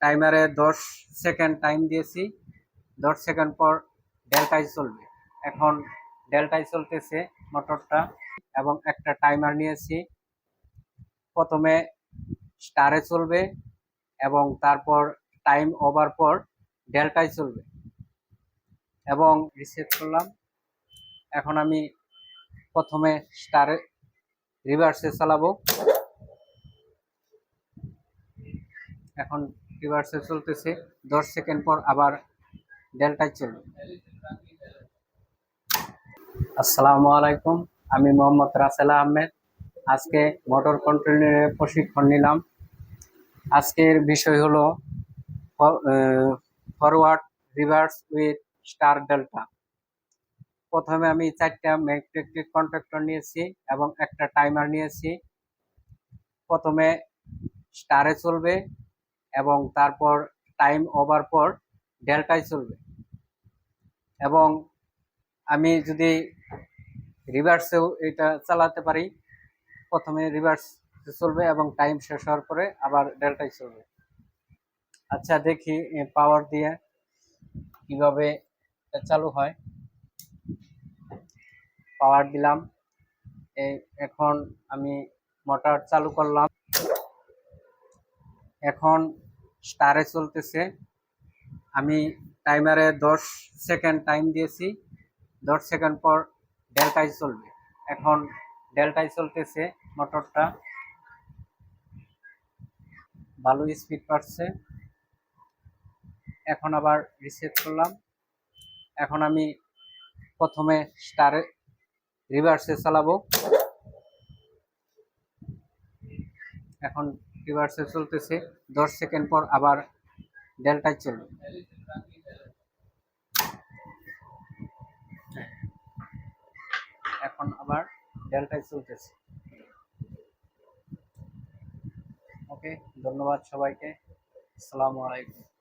টাইমারে দশ second time দিয়েছি। দশ সেকেন্ড পর ডেল্টাই চলবে। এখন ডেল্টাই চলতেছে মোটরটা এবং একটা টাইমার নিয়েছি। প্রথমে স্টারে চলবে এবং তারপর টাইম ওভার পর ডেল্টাই চলবে। এবং রিসেট করলাম। এখন আমি প্রথমে স্টারে রিভার্সে চালাবো। এখন রিভার্সে চলতেছে। দশ সেকেন্ড পর আবার ডেল্টায় চলবে। আসসালামু আলাইকুম, আমি মোহাম্মদ রাসেল আহমেদ। আজকে মোটর কন্ট্রোলের প্রশিক্ষণ নিলাম। আজকের বিষয় হলো forward reverse with star delta প্রথমে আমি চারটা ম্যাগনেটিক কন্ট্রাক্টর নিয়েছি এবং একটা টাইমার নিয়েছি। প্রথমে স্টারে চলবে। এবং তারপর টাইম ওভার পর ডেল্টায় চলবে। এবং আমি যদি রিভার্সেও এটা চালাতে পারি, প্রথমে রিভার্স চলবে এবং টাইম শেষ হওয়ার পরে আবার ডেল্টায় চলবে। আচ্ছা দেখি পাওয়ার দিয়ে কীভাবে চালু হয়। পাওয়ার দিলাম। এখন আমি মোটর চালু করলাম। এখন স্টারে চলতেছে। আমি টাইমারে দশ সেকেন্ড টাইম দিয়েছি। দশ সেকেন্ড পর ডেল্টাই চলবে। এখন ডেল্টাই চলতেছে মোটরটা। ভালো স্পিড পাচ্ছে। এখন আবার রিসেট করলাম। এখন আমি প্রথমে স্টারে রিভার্সে চালাবো। এখন রিভার্সে চলতেছে। দশ সেকেন্ড পর আবার ডেল্টায় চলবে। এখন আবার ডেল্টায় চলতেছে। ওকে ধন্যবাদ সবাইকে। আসসালামু আলাইকুম।